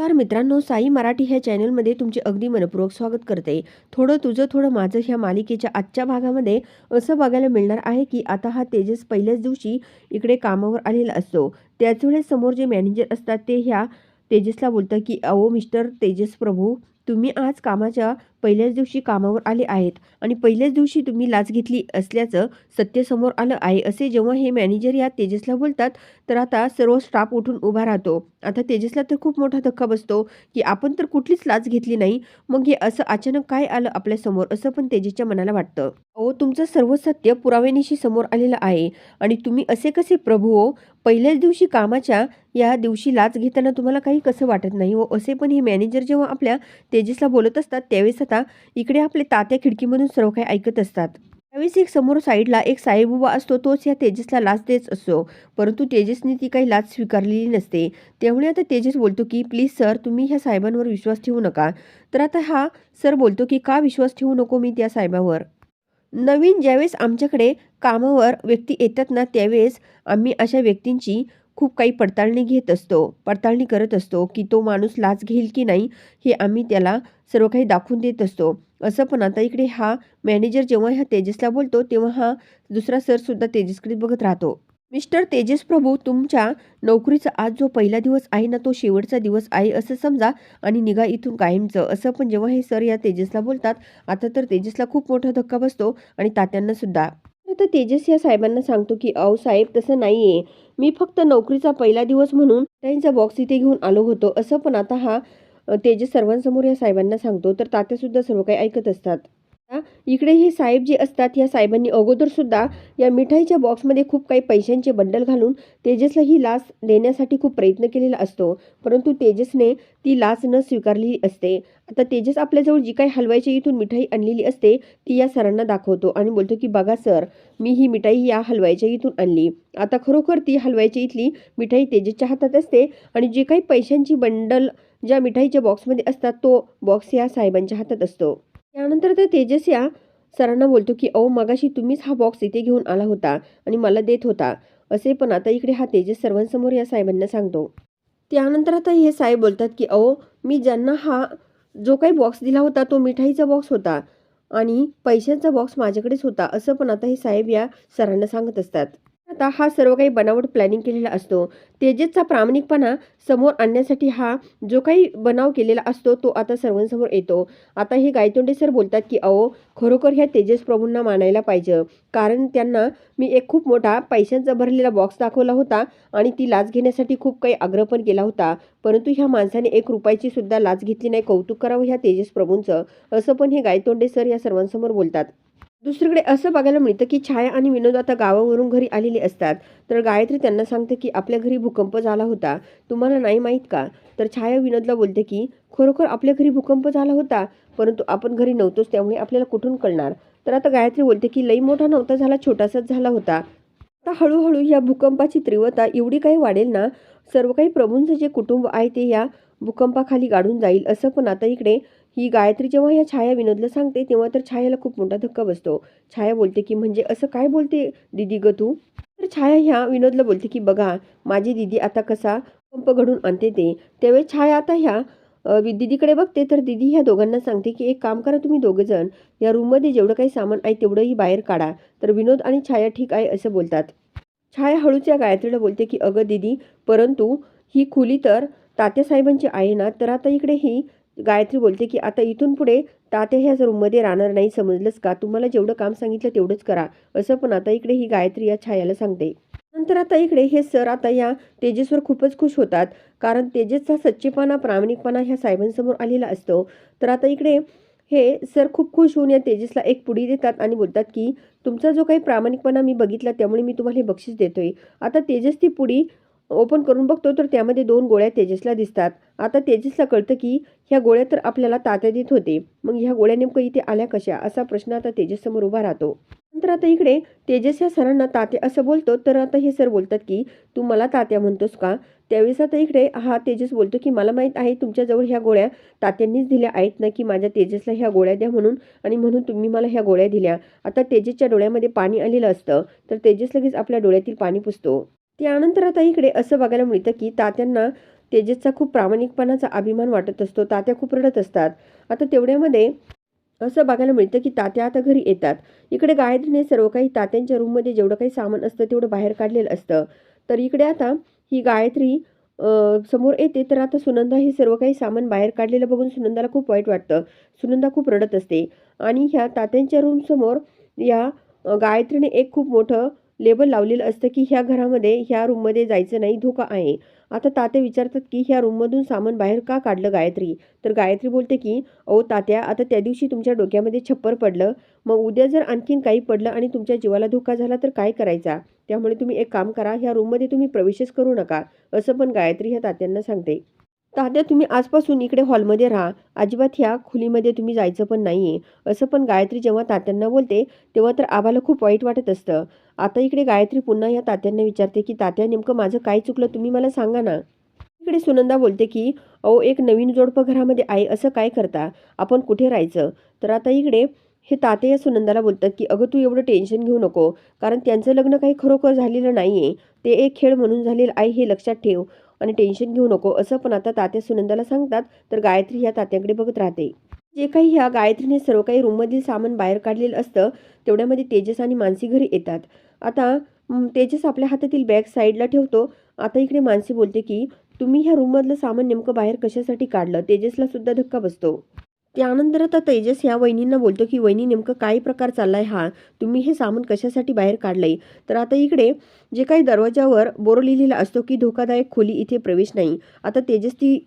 नमस्कार मित्रांनो साई मराठी ह्या चॅनलमध्ये तुमचे अगदी मनपूर्वक स्वागत करते. थोडं तुझं थोडं माझं ह्या मालिकेच्या आजच्या भागामध्ये असं बघायला मिळणार आहे की आता हा तेजस पहिल्याच दिवशी इकडे कामावर आलेला असतो. त्याच वेळेस समोर जे मॅनेजर असतात ते ह्या तेजसला बोलतात की अहो मिस्टर तेजस प्रभू तुम्ही आज कामाच्या पहिल्याच दिवशी कामावर आले आहेत आणि पहिल्याच दिवशी तुम्ही लाच घेतली असल्याचं सत्य समोर आलं आहे असे जेव्हा हे मॅनेजर या तेजसला बोलतात तर आता सर्व स्टाफ उठून उभा राहतो. आता तेजसला तर खूप मोठा धक्का बसतो की आपण तर कुठलीच लाच घेतली नाही मग हे असं अचानक काय आलं आपल्यासमोर असं पण तेजसच्या मनाला वाटतं. अहो तुमचं सर्व सत्य पुराव्यानिशी समोर आलेलं आहे आणि तुम्ही असे कसे प्रभू हो? पहिल्याच दिवशी कामाच्या या दिवशी लाच घेताना तुम्हाला काही कसं वाटत नाही? व असे पण हे मॅनेजर जेव्हा आपल्या तेजसला बोलत असतात त्यावेळेस आता इकडे आपले तात्या खिडकीमधून सर्व काही ऐकत असतात. त्यावेळेस एक समोर साईडला एक साईबाबा असतो तोच या तेजसला लाच देत असतो. परंतु तेजसने ती काही लाच स्वीकारलेली नसते. त्यामुळे आता तेजस बोलतो की प्लीज सर तुम्ही ह्या साहेबांवर विश्वास ठेवू नका. तर आता हा सर बोलतो की का विश्वास ठेवू नको मी त्या साहेबावर? नवीन ज्यावेळेस आमच्याकडे कामावर व्यक्ती येतात ना त्यावेळेस आम्ही अशा व्यक्तींची खूप काही पडताळणी घेत असतो पडताळणी करत असतो की तो माणूस लाच घेईल की नाही हे आम्ही त्याला सर्व काही दाखवून देत असतो. असं पण आता इकडे हा मॅनेजर जेव्हा ह्या तेजसला बोलतो तेव्हा हा दुसरा सरसुद्धा तेजसकडे बघत राहतो. मिस्टर तेजस प्रभू तुमच्या नोकरीचा आज जो पहिला दिवस आहे ना तो शेवटचा दिवस आहे असं समजा आणि निघा इथून कायमचं. असं पण जेव्हा हे सर या तेजसला बोलतात आता तर तेजसला खूप मोठा धक्का बसतो आणि तात्यांनासुद्धा फक्त तेजस या साहेबांना सांगतो की अहो साहेब तसं नाही आहे मी फक्त नोकरीचा पहिला दिवस म्हणून त्यांचा बॉक्स इथे घेऊन आलो होतो. असं पण आता हा तेजस सर्वांसमोर या साहेबांना सांगतो. तर तात्यासुद्धा सर्व काही ऐकत असतात. इकडे हे साहेब जे असतात या साहेबांनी अगोदर सुद्धा या मिठाईच्या बॉक्समध्ये खूप काही पैशांचे बंडल घालून तेजसला ही लाच देण्यासाठी खूप प्रयत्न केलेला असतो. परंतु तेजसने ती लाच न स्वीकारलेली असते. आता तेजस आपल्याजवळ जी काही हलवायची इथून मिठाई आणलेली असते ती या सरांना दाखवतो आणि बोलतो की बघा सर मी ही मिठाई या हलवायच्या इथून आणली. आता खरोखर ती हलवायच्या इथली मिठाई तेजसच्या हातात असते आणि जे काही पैशांची बंडल ज्या मिठाईच्या बॉक्समध्ये असतात तो बॉक्स या साहेबांच्या हातात असतो. त्यानंतर ते तेजस या सरांना बोलतो की अहो मगाशी तुम्हीच हा बॉक्स इथे घेऊन आला होता आणि मला देत होता. असे पण आता इकडे हा तेजस सर्वांसमोर या साहेबांना सांगतो. त्यानंतर आता हे साहेब बोलतात की अहो मी ज्यांना हा जो काही बॉक्स दिला होता तो मिठाईचा बॉक्स होता आणि पैशांचा बॉक्स माझ्याकडेच होता. असं पण आता हे साहेब या सरांना सांगत असतात. आता हा सर्व काही बनावट प्लॅनिंग केलेला असतो. तेजसचा प्रामाणिकपणा समोर आणण्यासाठी हा जो काही बनाव केलेला असतो तो आता सर्वांसमोर येतो. आता हे गायतोंडे सर बोलतात की अहो खरोखर ह्या तेजस प्रभूंना मानायला पाहिजे. कारण त्यांना मी एक खूप मोठा पैशांचा भरलेला बॉक्स दाखवला होता आणि ती लाच घेण्यासाठी खूप काही आग्रह पण केला होता. परंतु ह्या माणसाने एक रुपयाची सुद्धा लाच घेतली नाही. कौतुक करावं ह्या तेजस प्रभूंचं. असं पण हे गायतोंडे सर या सर्वांसमोर बोलतात. दुसरीकडे असं बघायला मिळतं की छाया आणि विनोद आता गावावरून घरी आलेले असतात. तर गायत्री त्यांना सांगते की आपल्या घरी भूकंप झाला होता. तुम्हाला नाही माहीत का? तर छाया विनोदला बोलते की खरोखर आपल्या घरी भूकंप झाला होता? परंतु आपण घरी नव्हतोच त्यामुळे आपल्याला कुठून कळणार? तर आता गायत्री बोलते की लई मोठा नव्हता झाला छोटासाच झाला होता. आता हळूहळू या भूकंपाची तीव्रता एवढी काही वाढेल ना? सर्व काही प्रभूंचं जे कुटुंब आहे ते या भूकंपाखाली गाडून जाईल असं पण आता इकडे ही गायत्री जेव्हा या छाया विनोदला सांगते तेव्हा तर छायाला खूप मोठा धक्का बसतो. छाया बोलते की म्हणजे असं काय बोलते दिदी ग तू? तर छाया ह्या विनोदला बोलते की बघा माझी दिदी आता कसा पंप घडून आणते ते. त्यावेळी छाया आता ह्या दिदीकडे बघते तर दिदी ह्या दोघांना सांगते की एक काम करा तुम्ही दोघंजण या रूममध्ये जेवढं काही सामान आहे तेवढंही बाहेर काढा. तर विनोद आणि छाया ठीक आहे असं बोलतात. छाया हळूच या गायत्रीला बोलते की अगं दिदी परंतु ही खुली तर तात्यासाहेबांची आहे ना तर आता इकडे ही गायत्री बोलते की आता इथून पुढे तात्या ह्याच रूममध्ये राहणार नाही समजलंच का? तुम्हाला जेवढं काम सांगितलं तेवढंच करा. असं पण आता इकडे ही गायत्री या छायाला सांगते. नंतर आता इकडे हे सर आता या तेजसवर खूपच खुश होतात कारण तेजसचा सच्चेपणा प्रामाणिकपणा ह्या साहेबांसमोर आलेला असतो. तर आता इकडे हे सर खूप खुश होऊन या तेजसला एक पुडी देतात आणि बोलतात की तुमचा जो काही प्रामाणिकपणा मी बघितला त्यामुळे मी तुम्हाला हे बक्षीस देतोय. आता तेजस ती पुडी ओपन करून बघतो तर त्यामध्ये दोन गोळ्या तेजसला दिसतात. आता तेजसला कळतं की ह्या गोळ्या तर आपल्याला तात्या देत होते. मग ह्या गोळ्या नेमकं इथे आल्या कशा? असा प्रश्न आता तेजस समोर उभा राहतो. नंतर आता इकडे तेजस ह्या सरांना तात्या असं बोलतो तर आता हे सर बोलतात की तू मला तात्या म्हणतोस का? त्यावेळेस आता इकडे हा तेजस बोलतो की मला माहीत आहे तुमच्याजवळ ह्या गोळ्या तात्यांनीच दिल्या आहेत ना की माझ्या तेजसला ह्या गोळ्या द्या म्हणून आणि म्हणून तुम्ही मला ह्या गोळ्या दिल्या. आता तेजसच्या डोळ्यामध्ये पाणी आलेलं असतं तर तेजस लगेच आपल्या डोळ्यातील पाणी पुसतो. त्यानंतर आता इकडे असं बघायला मिळतं की तात्यांना तेजसचा खूप प्रामाणिकपणाचा अभिमान वाटत असतो. तात्या खूप रडत असतात. आता तेवढ्यामध्ये असं बघायला मिळतं की तात्या आता घरी येतात. इकडे गायत्रीने सर्व काही तात्यांच्या रूममध्ये जेवढं काही सामान असतं तेवढं बाहेर काढलेलं असतं. तर इकडे आता ही गायत्री समोर येते तर आता सुनंदा हे सर्व काही सामान बाहेर काढलेलं बघून सुनंदाला खूप वाईट वाटतं. सुनंदा खूप रडत असते. आणि ह्या तात्यांच्या रूमसमोर या गायत्रीने एक खूप मोठं लेबल लावलेलं असतं की ह्या घरामध्ये ह्या रूममध्ये जायचं नाही धोका आहे. आता तात्या विचारतात की ह्या रूममधून सामान बाहेर का काढलं गायत्री? तर गायत्री बोलते की अहो तात्या आता त्या दिवशी तुमच्या डोक्यामध्ये छप्पर पडलं. मग उद्या जर आणखीन काही पडलं आणि तुमच्या जीवाला धोका झाला तर काय करायचा? त्यामुळे तुम्ही एक काम करा ह्या रूममध्ये तुम्ही प्रवेशच करू नका. असं पण गायत्री ह्या तात्यांना सांगते. तात्या तुम्ही आजपासून इकडे हॉलमध्ये राहा. अजिबात ह्या खोलीमध्ये तुम्ही जायचं पण नाही आहे असं पण गायत्री जेव्हा तात्यांना बोलते तेव्हा तर आबाला खूप वाईट वाटत असतं. आता इकडे गायत्री पुन्हा या तात्यांना विचारते की तात्या नेमकं माझं काय चुकलं? तुम्ही मला सांगा ना. इकडे सुनंदा बोलते की अहो एक नवीन जोडपं घरामध्ये आहे असं काय करता? आपण कुठे राहायचं? तर आता इकडे हे तात्या या सुनंदाला बोलतात की अगं तू एवढं टेन्शन घेऊ नको. कारण त्यांचं लग्न काही खरोखर झालेलं नाही आहे ते एक खेळ म्हणून झालेलं आहे हे लक्षात ठेव. आणि टेन्शन घेऊ नको. असं पण आता तात्या सुनंदाला सांगतात तर गायत्री ह्या तात्याकडे बघत राहते. जे काही ह्या गायत्रीने सर्व काही रूममधील सामान बाहेर काढलेलं असतं तेवढ्यामध्ये तेजस आणि मानसी घरी येतात. आता तेजस आपल्या हातातील बॅग साईडला ठेवतो. आता इकडे मानसी बोलते की तुम्ही ह्या रूममधलं सामान नेमकं बाहेर कशासाठी काढलं? तेजसला सुद्धा धक्का बसतो. त्यानंतर आता तेजस ह्या वहिनींना बोलतो की वहिनी नेमकं काय प्रकार चाललाय हा? तुम्ही हे सामान कशासाठी बाहेर काढलंय? तर आता इकडे जे काही दरवाजावर बोर्ड लिहिलेला असतो की धोकादायक खोली इथे प्रवेश नाही. आता तेजस ती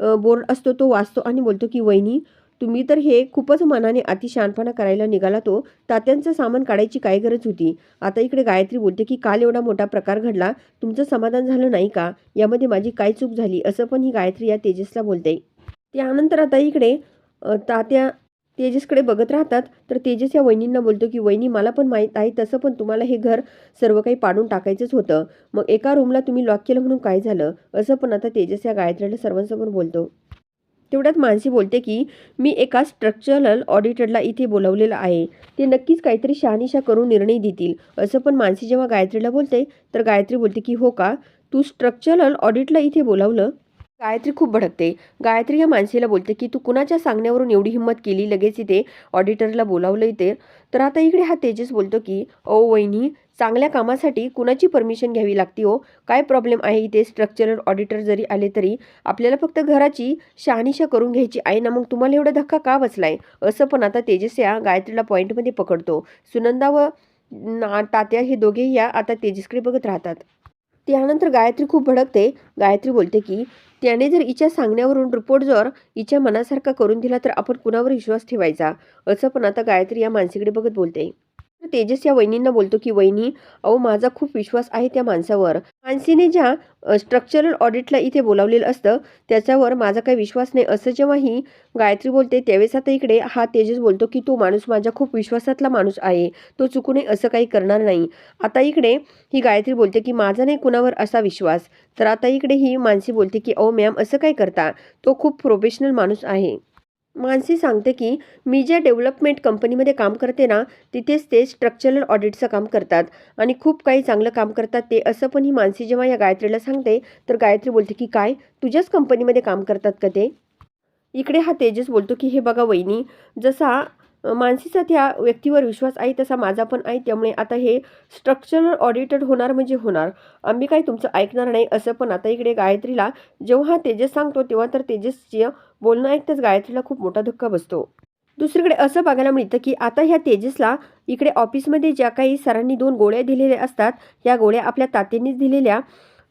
बोर्ड असतो तो वाचतो आणि बोलतो की वहिनी तुम्ही तर हे खूपच मनाने अतिशहाणपणा करायला निघाला तो. तात्यांचं सामान काढायची काय गरज होती? आता इकडे गायत्री बोलते की काल एवढा मोठा प्रकार घडला. तुमचं समाधान झालं नाही का? यामध्ये माझी काय चूक झाली? असं पण ही गायत्री या तेजसला बोलते. त्यानंतर आता इकडे तात्या तेजसकडे बघत राहतात. तर तेजस या वहिनींना बोलतो की वहिनी मला पण माहीत आहे तसं पण तुम्हाला हे घर सर्व काही पाडून टाकायचंच होतं. मग एका रूमला तुम्ही लॉक केलं म्हणून काय झालं? असं पण आता तेजस या गायत्रीला सर्वांसमोर बोलतो. तेवढ्यात मानसी बोलते की मी एका स्ट्रक्चरल ऑडिटरला इथे बोलावलेलं आहे. ते नक्कीच काहीतरी शहानिशा करून निर्णय देतील. असं पण मानसी जेव्हा गायत्रीला बोलते तर गायत्री बोलते की हो का? तू स्ट्रक्चरल ऑडिटला इथे बोलावलं? गायत्री खूप भडकते. गायत्री या माणसेला बोलते की तू कुणाच्या सांगण्यावरून एवढी हिंमत केली? लगेच इथे ऑडिटरला बोलावलं इथे. तर आता इकडे हा तेजस बोलतो की ओ वहिनी चांगल्या कामासाठी कुणाची परमिशन घ्यावी लागते हो? काय प्रॉब्लेम आहे इथे? स्ट्रक्चरल ऑडिटर जरी आले तरी आपल्याला फक्त घराची शहानिशा करून घ्यायची आहे ना मग तुम्हाला एवढा धक्का का बसलाय? असं पण आता तेजस या गायत्रीला पॉईंटमध्ये पकडतो. सुनंदा व ना- तात्या हे दोघेही या आता तेजसकडे बघत राहतात. त्यानंतर गायत्री खूप भडकते. गायत्री बोलते की त्याने जर हिच्या सांगण्यावरून रिपोर्ट जर हिच्या मनासारखा करून दिला तर आपण कुणावर विश्वास ठेवायचा? असं पण आता गायत्री या माणसीकडे बघत बोलते. तेजस या वहिनींना बोलतो की वहिनी अहो माझा खूप विश्वास आहे त्या माणसावर. मानसीने ज्या स्ट्रक्चरल ऑडिटला इथे बोलावलेलं असतं त्याच्यावर माझा काही विश्वास नाही. असं जेव्हा ही गायत्री बोलते त्यावेळेस आता इकडे हा तेजस बोलतो की तो माणूस माझ्या खूप विश्वासातला माणूस आहे. तो चुकून असं काही करणार नाही. आता इकडे ही गायत्री बोलते की माझा नाही कुणावर असा विश्वास. तर आता इकडे ही मानसी बोलते की अहो मॅम असं काय करता? तो खूप प्रोफेशनल माणूस आहे. मानसी सांगते की मी ज्या डेव्हलपमेंट कंपनीमध्ये काम करते ना तिथेच ते स्ट्रक्चरल ऑडिटचं काम करतात आणि खूप काही चांगलं काम करतात ते असं पण ही मानसी जेव्हा या गायत्रीला सांगते तर गायत्री बोलते की काय? तुझ्याच कंपनीमध्ये काम करतात का ते? इकडे हा तेजस बोलतो की हे बघा वहिनी जसा मानसीचा त्या व्यक्तीवर विश्वास आहे तसा माझा पण आहे त्यामुळे आता हे स्ट्रक्चरल ऑडिटेड होणार म्हणजे होणार. आम्ही काही तुमचं ऐकणार नाही? असं पण आता इकडे गायत्रीला जेव्हा तेजस सांगतो तेव्हा तर तेजसची बोलणं ऐकताच गायत्रीला खूप मोठा धक्का बसतो. दुसरीकडे असं बघायला मिळतं की आता ह्या तेजसला इकडे ऑफिसमध्ये ज्या काही सरांनी दोन गोळ्या दिलेल्या असतात या गोळ्या आपल्या तात्यांनीच दिलेल्या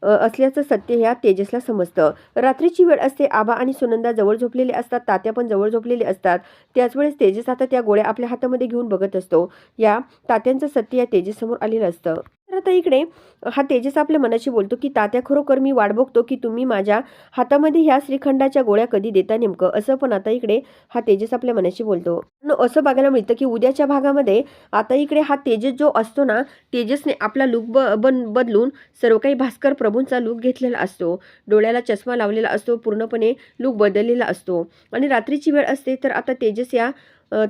असल्याचं सत्य ह्या तेजसला समजतं. रात्रीची वेळ असते आबा आणि सुनंदा जवळ झोपलेले असतात तात्या पण जवळ झोपलेले असतात. त्याचवेळेस तेजस आता त्या गोळ्या आपल्या हातामध्ये घेऊन बघत असतो. या तात्यांचं सत्य या तेजससमोर आलेलं असतं. तर आता इकडे हा तेजस आपल्या मनाशी बोलतो की तात्या खरोखर मी वाट बघतो की तुम्ही माझ्या हातामध्ये ह्या श्रीखंडाच्या गोळ्या कधी देता नेमकं? असं पण आता इकडे हा तेजस आपल्या मनाशी बोलतो. न असं बघायला मिळतं की उद्याच्या भागामध्ये आता इकडे हा तेजस जो असतो ना तेजसने आपला लुक ब बन बदलून सर्व काही भास्कर प्रभूंचा लुक घेतलेला असतो. डोळ्याला चष्मा लावलेला असतो पूर्णपणे लुक बदललेला असतो. आणि रात्रीची वेळ असते तर आता तेजस या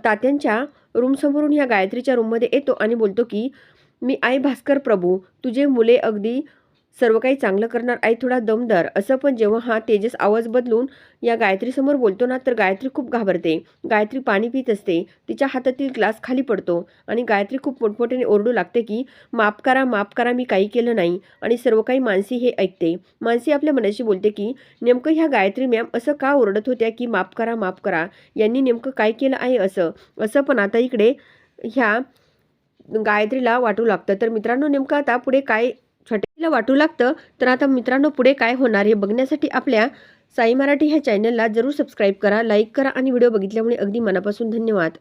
तात्यांच्या रूमसमोरून ह्या गायत्रीच्या रूममध्ये येतो आणि बोलतो की मी आई भास्कर प्रभू तुझे मुले अगदी सर्व काही चांगलं करणार आई थोडा दमदार. असं पण जेव्हा हा तेजस आवाज बदलून या गायत्रीसमोर बोलतो ना तर गायत्री खूप घाबरते. गायत्री पाणी पित असते. तिच्या हातातील ग्लास खाली पडतो आणि गायत्री खूप मोठमोठ्याने ओरडू लागते की माफ करा माफ करा मी काही केलं नाही. आणि सर्व काही मानसी हे ऐकते. मानसी आपल्या मनाशी बोलते की नेमकं ह्या गायत्री मॅम असं का ओरडत होत्या की माफ करा माफ करा? यांनी नेमकं काय केलं आहे असं? असं पण आता इकडे ह्या गायत्रीला वाटू लागतं. तर मित्रांनो नेमकं आता पुढे काय छोट्याला वाटू लागतं? तर आता मित्रांनो पुढे काय होणार हे बघण्यासाठी आपल्या साई मराठी ह्या चॅनलला जरूर सबस्क्राईब करा लाईक करा आणि व्हिडिओ बघितल्यामुळे अगदी मनापासून धन्यवाद.